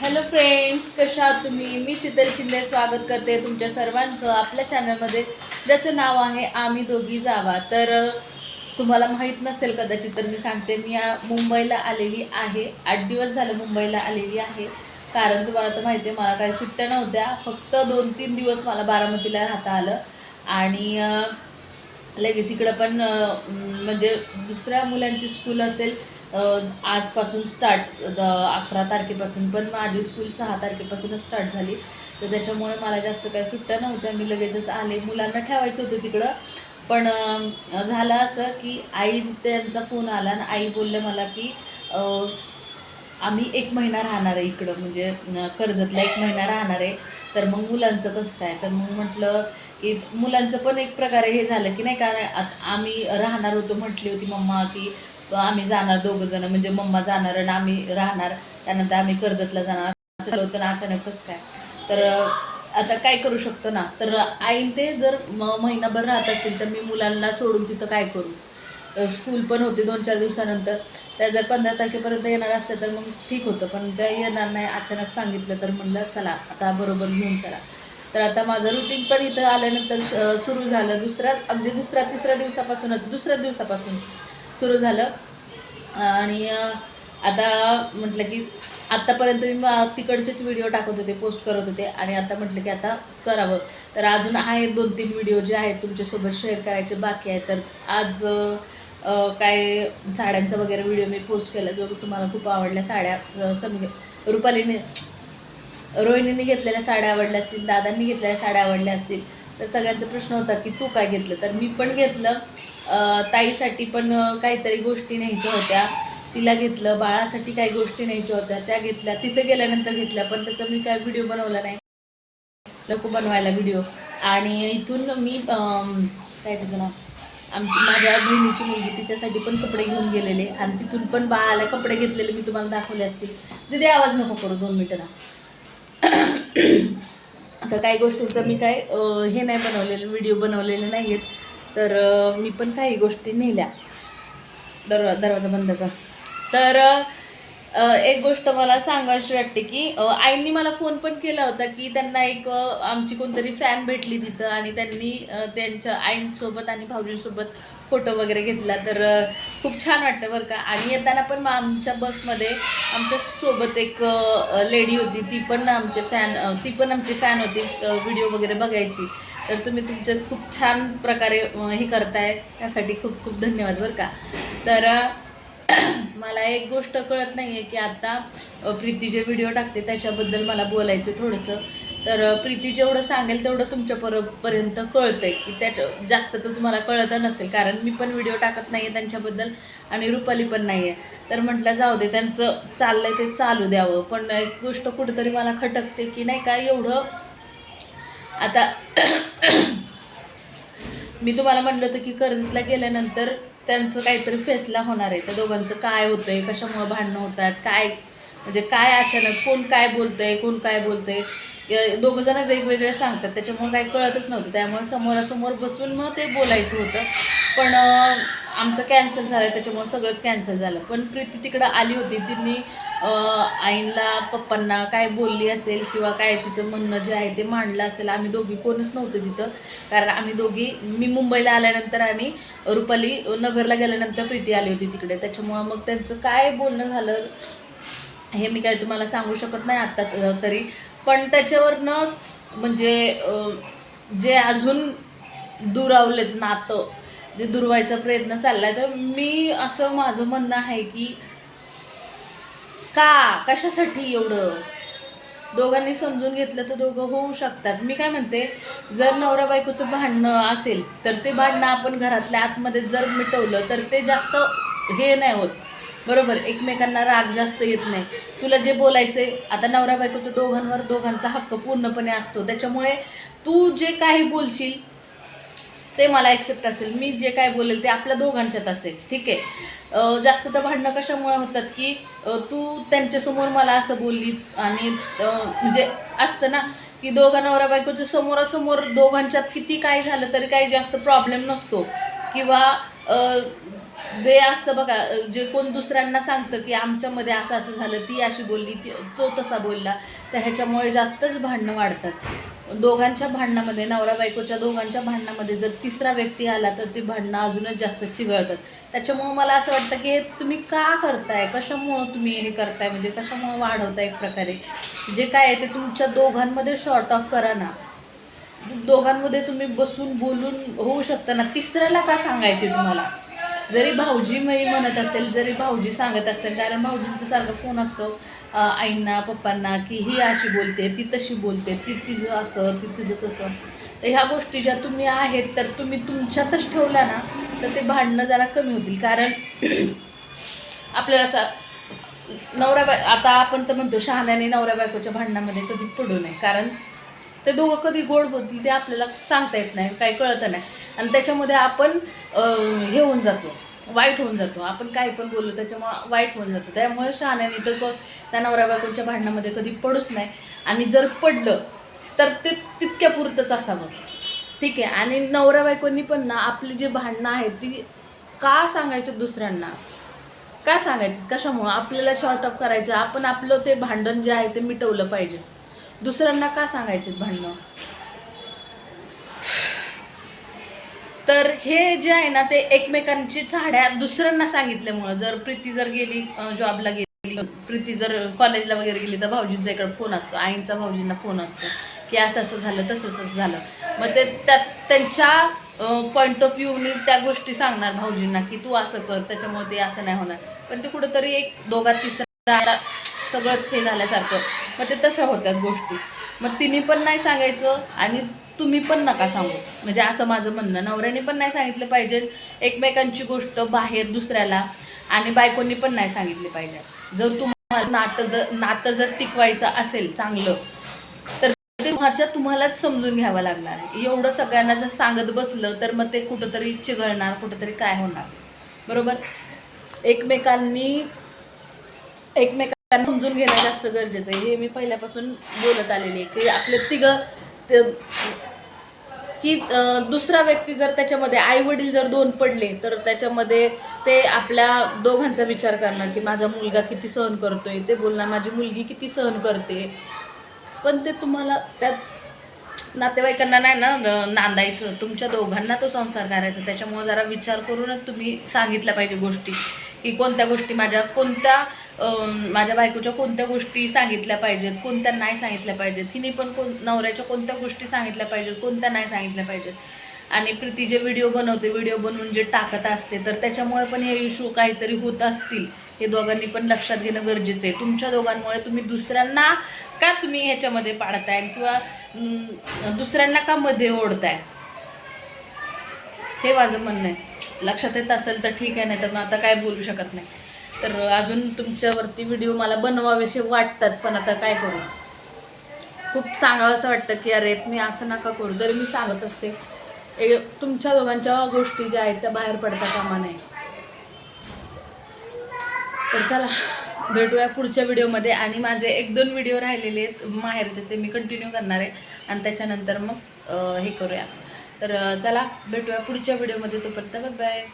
Hello friends कशा आहात तुम्ही? मी शीतल शिंदे स्वागत करते तुमच्या सर्वांचं आपल्या चॅनलमध्ये ज्याचं नाव आहे आम्ही दोघी जावा. तर तुम्हाला माहीत नसेल कदाचित तर मी सांगते. मी या मुंबईला आलेली आहे. आठ दिवस झालं मुंबईला आलेली आहे. कारण तुम्हाला तर माहिती आहे मला काही सुट्ट्या नव्हत्या. फक्त दोन तीन दिवस मला बारामतीला राहता आलं. आणि लगेच इकडं पण म्हणजे दुसऱ्या मुलांची स्कूल असेल आजपासून स्टार्ट द अकरा तारखेपासून पण माझी स्कूल सहा तारखेपासूनच स्टार्ट झाली. तर त्याच्यामुळे मला जास्त काही सुट्ट्या नव्हत्या. मी लगेचच आले. मुलांना ठेवायचं होतं तिकडं. पण झालं असं की आई त्यांचा फोन आला आणि आई बोलले मला की आम्ही एक महिना राहणार आहे इकडं. म्हणजे कर्जतला एक महिना राहणार आहे. तर मग मुलांचं कसं काय? तर मग म्हटलं की मुलांचं पण एक प्रकारे हे झालं की नाही का आम्ही राहणार होतो म्हटली होती मम्मा की आम्ही जाणार दोघं जण म्हणजे मम्मा जाणार आणि आम्ही राहणार. त्यानंतर आम्ही कर्जतला जाणार. असं होतं ना अचानकच काय? तर आता काय करू शकतो ना? तर आई ते जर महिनाभर राहत असतील तर मी मुलांना सोडून तिथं काय करू? स्कूल पण होते दोन चार दिवसानंतर. त्या जर पंधरा तारखेपर्यंत येणार असते तर मग ठीक होतं पण त्या येणार नाही अचानक सांगितलं तर म्हणलं चला आता बरोबर घेऊन चला. तर आता माझं रुटीन पण इथं आल्यानंतर सुरू झालं. दुसऱ्या अगदी दुसऱ्या तिसऱ्या दिवसापासूनच दुसऱ्या दिवसापासून. सुरू झालं. आणि आता म्हटलं की आत्तापर्यंत मी मा- तिकडचेच व्हिडिओ टाकत होते पोस्ट करत होते. आणि आता म्हटलं की आता करावं. तर अजून आहेत दोन तीन व्हिडिओ जे आहेत तुमच्यासोबत शेअर करायचे बाकी आहेत. तर आज काय साड्यांचा वगैरे व्हिडिओ मी पोस्ट केला जो तुम्हाला खूप आवडल्या साड्या समजे रुपालीने रोहिणीने घेतलेल्या साड्या आवडल्या असतील दादांनी घेतलेल्या साड्या आवडल्या असतील. तर सगळ्यांचा प्रश्न होता की तू काय घेतलं? तर मी पण घेतलं. ताईसाठी पण काहीतरी गोष्टी न्यायच्या होत्या. तिला घेतलं बाळासाठी काही गोष्टी न्यायच्या होत्या त्या घेतल्या. तिथे गेल्यानंतर घेतल्या पण त्याचा मी काय व्हिडिओ बनवला नाही. नको बनवायला व्हिडिओ आणि इथून मी काय त्याचं नाव? आमची माझ्या बहिणीची मुलगी तिच्यासाठी पण कपडे घेऊन गेलेले. आणि तिथून पण बाळाला कपडे घेतलेले मी तुम्हाला दाखवले असतील तिथे आवाज नको करू दोन मिनटं ना आता काही गोष्टींचं मी काय हे नाही बनवलेलं व्हिडिओ बनवलेले नाही आहेत तर मी पण काही गोष्टी नेल्या. दर दरवाजा बंद कर. तर एक गोष्ट मला सांगावीशी वाटते की आईंनी मला फोन पण केला होता की त्यांना एक आमची कोणतरी फॅन भेटली तिथं आणि त्यांनी त्यांच्या आईंसोबत आणि भाऊजींसोबत फोटो वगैरे घेतला. तर खूप छान वाटतं बरं का. आणि येताना पण मग आमच्या बसमध्ये आमच्यासोबत एक लेडी होती. ती पण आमचे फॅन ती पण आमची फॅन होती व्हिडिओ वगैरे बघायची. तर तुम्ही तुमचं खूप छान प्रकारे हे करताय. त्यासाठी खूप खूप धन्यवाद बरं का. तर मला एक गोष्ट कळत नाही आहे की आत्ता प्रीती जे व्हिडिओ टाकते त्याच्याबद्दल मला बोलायचं थोडंसं. तर प्रीती जेवढं सांगेल तेवढं तुमच्या पर पर्यंत कळतं आहे की त्याच्या जास्त तर तुम्हाला कळतं नसेल. कारण मी पण व्हिडिओ टाकत नाही आहे त्यांच्याबद्दल आणि रुपाली पण नाही आहे तर म्हटलं जाऊ दे त्यांचं चाललं आहे ते चालू द्यावं. पण एक गोष्ट कुठंतरी मला खटकते की नाही का एवढं आता मी तुम्हाला म्हणलं होतं की कर्जतला गेल्यानंतर त्यांचं काहीतरी फैसला होणार आहे. त्या दोघांचं काय होतंय कशामुळे भांडणं होतात काय म्हणजे काय अचानक कोण काय बोलतंय कोण काय बोलतं आहे दोघं जण वेगवेगळे सांगतात. त्याच्यामुळे काही कळतच नव्हतं. त्यामुळे समोरासमोर बसून मग ते बोलायचं होतं. पण आमचं कॅन्सल झालं त्याच्यामुळे सगळंच कॅन्सल झालं. पण प्रीती तिकडं आली होती. तिने आईनला आईला पप्पांना काय बोलली असेल किंवा काय तिचं म्हणणं जे आहे ते मांडलं असेल आम्ही दोघी कोणच नव्हतं तिथं. कारण आम्ही दोघी मी मुंबईला आल्यानंतर आणि रुपाली नगरला गेल्यानंतर प्रीती आली होती तिकडे. त्याच्यामुळं मग त्यांचं काय बोलणं झालं हे मी काय तुम्हाला सांगू शकत नाही आत्ता तरी. पण त्याच्यावरनं म्हणजे जे अजून दुरावलेत नातं जे दुरवायचा प्रयत्न चाललाय तर मी असं माझं म्हणणं आहे की का? कशासाठी एवढं? दोघांनी समजून घेतलं तर दोघं होऊ शकतात. मी काय म्हणते जर नवरा बायकोचं भांडणं असेल तर ते भांडणं आपण घरातल्या आतमध्ये जर मिटवलं तर ते जास्त हे नाही होत. बरोबर एकमेकांना राग जास्त येत नाही. तुला जे बोलायचंय आता नवरा बायकोचं दोघांवर दोघांचा हक्क पूर्णपणे असतो. त्याच्यामुळे तू जे काही बोलशील ते मला एक्सेप्ट असेल. मी जे काय बोलेल ते आपल्या दोघांच्यात असेल. ठीक आहे? जास्त तर भांडणं कशामुळे होतात की तू त्यांच्यासमोर मला असं बोलली आणि म्हणजे असतं ना की दोघा नवरा बायकोच्या समोरासमोर दोघांच्यात किती काय झालं तरी काही जास्त प्रॉब्लेम नसतो. किंवा अं, असतं बघा जे कोण दुसऱ्यांना सांगतं की आमच्यामध्ये असं असं झालं ती अशी बोलली ती तो तसा बोलला तर ह्याच्यामुळे जास्तच भांडणं वाढतात. दोघांच्या भांडणामध्ये नवरा बायकोच्या दोघांच्या भांडणामध्ये जर तिसरा व्यक्ती आला तर ती भांडणं अजूनच जास्त चिघळतात. त्याच्यामुळं मला असं वाटतं की हे तुम्ही का करताय? कशामुळं तुम्ही हे करताय? म्हणजे कशामुळं वाढवताय एक प्रकारे? जे काय आहे ते तुमच्या दोघांमध्ये शॉर्ट ऑफ करा ना. दोघांमध्ये तुम्ही बसून बोलून होऊ शकता ना. तिसऱ्याला का सांगायचे तुम्हाला? जरी भाऊजी मी म्हणत असेल जरी भाऊजी सांगत असतील कारण भाऊजींचं सारखं फोन असतो? आईंना पप्पांना की ही अशी बोलते ती तशी बोलते ती तिचं असं ती तिचं तसं. तर ह्या गोष्टी ज्या तुम्ही आहेत तर तुम्ही तुमच्यातच ठेवल्या ना तर ते भांडणं जरा कमी होतील. कारण आपल्याला असं नवरा बाय आता आपण तर म्हणतो शहाण्याने नवऱ्या बायकोच्या भांडणामध्ये कधी पडू नये. कारण ते दोघं कधी गोड होतील ते आपल्याला सांगता येत नाही काही कळत नाही. आणि त्याच्यामध्ये आपण हे होऊन जातो. वाईट होऊन जातो. आपण काही पण बोललो त्याच्यामुळं वाईट होऊन जातो. त्यामुळे शहाण्याने तर त्या नवऱ्या बायकोच्या भांडणामध्ये कधी पडूच नाही. आणि जर पडलं तर ते तितक्या पुरतंच असावं. ठीक आहे? आणि नवऱ्या बायकोनी पण ना आपली जी भांडणं आहेत ती का सांगायची दुसऱ्यांना? का सांगायची कशामुळं? आपल्याला शॉर्ट ऑफ करायचं. आपण आपलं ते भांडण जे आहे ते मिटवलं पाहिजे. दुसऱ्यांना का सांगायचे भांडणं? तर हे जे आहे ना ते एकमेकांची झाड्या दुसऱ्यांना सांगितल्यामुळं जर प्रीती जर गेली जॉबला गेली प्रीती जर कॉलेजला वगैरे गेली तर भाऊजींचा इकडे फोन असतो आईंचा भाऊजींना फोन असतो की असं असं झालं तसं तसं झालं. मग ते त्यात त्यांच्या पॉईंट ऑफ व्ह्यूनी त्या गोष्टी सांगणार भाऊजींना की तू असं कर त्याच्यामुळे ते असं नाही होणार. पण ते कुठंतरी एक दोघा तिसरा सगळंच हे झाल्यासारखं. मग ते तसं होत्यात गोष्टी. मग तिने पण नाही सांगायचं आणि तुम्ही पण नका सांगू. म्हणजे असं माझं म्हणणं नवऱ्याने पण नाही सांगितलं पाहिजे. एकमेकांची गोष्ट बाहेर दुसऱ्याला आणि बायकोनी पण नाही सांगितली पाहिजे. जर तुम्हाला नातं जर नातं जर टिकवायचं असेल चांगलं तर ते तुम्हालाच समजून घ्यावं लागणार आहे. एवढं सगळ्यांना जर सांगत बसलं तर मग ते कुठंतरी चिघळणार कुठंतरी काय होणार? बरोबर? एकमेकांनी एकमेकांना समजून घेणं जास्त गरजेचं आहे. हे मी पहिल्यापासून बोलत आलेली आहे की आपले तिघं ते की दुसरा व्यक्ती जर त्याच्यामध्ये आई वडील जर दोन पडले तर त्याच्यामध्ये ते आपल्या दोघांचा विचार करणार की माझा मुलगा किती सहन करतोय. ते बोलणार माझी मुलगी किती सहन करते. पण ते तुम्हाला त्यात नातेवाईकांना नाही ना नांदायचं. तुमच्या दोघांना तो संसार करायचा. त्याच्यामुळे जरा विचार करूनच तुम्ही सांगितल्या पाहिजे गोष्टी की कोणत्या गोष्टी माझ्या कोणत्या माझ्या बायकोच्या कोणत्या गोष्टी सांगितल्या पाहिजेत कोणत्या नाही सांगितल्या पाहिजेत? तिने पण कोण नवऱ्याच्या कोणत्या गोष्टी सांगितल्या पाहिजेत कोणत्या नाही सांगितल्या पाहिजेत? आणि प्रीती जे व्हिडिओ बनवते व्हिडिओ बनवून जे टाकत असते तर त्याच्यामुळे पण हे इशू काहीतरी होत असतील. हे दोघांनी पण लक्षात घेणं गरजेचं आहे. तुमच्या दोघांमुळे तुम्ही दुसऱ्यांना का तुम्ही ह्याच्यामध्ये पाडताय? किंवा दुसऱ्यांना का मध्ये ओढताय? हे माझं म्हणणं आहे. लक्षात येत असेल तर ठीक आहे नाही तर मग आता काय बोलू शकत नाही. तर अजून तुमच्यावरती व्हिडिओ मला बनवावेसे वाटतात पण आता काय करू? खूप सांगावं असं वाटतं की अरे मी असं नका करू. तरी मी सांगत असते. ए, तुमच्या दोघांच्या गोष्टी ज्या आहेत त्या बाहेर पडता कामा नाही तर चला भेटूया पुढच्या व्हिडिओमध्ये आणि माझे एक दोन व्हिडिओ राहिलेले आहेत माहेरचे ते मी कंटिन्यू करणार आहे. आणि त्याच्यानंतर मग हे करूया. तर चला भेटूया पुढच्या व्हिडिओमध्ये तोपर्यंत बाय बाय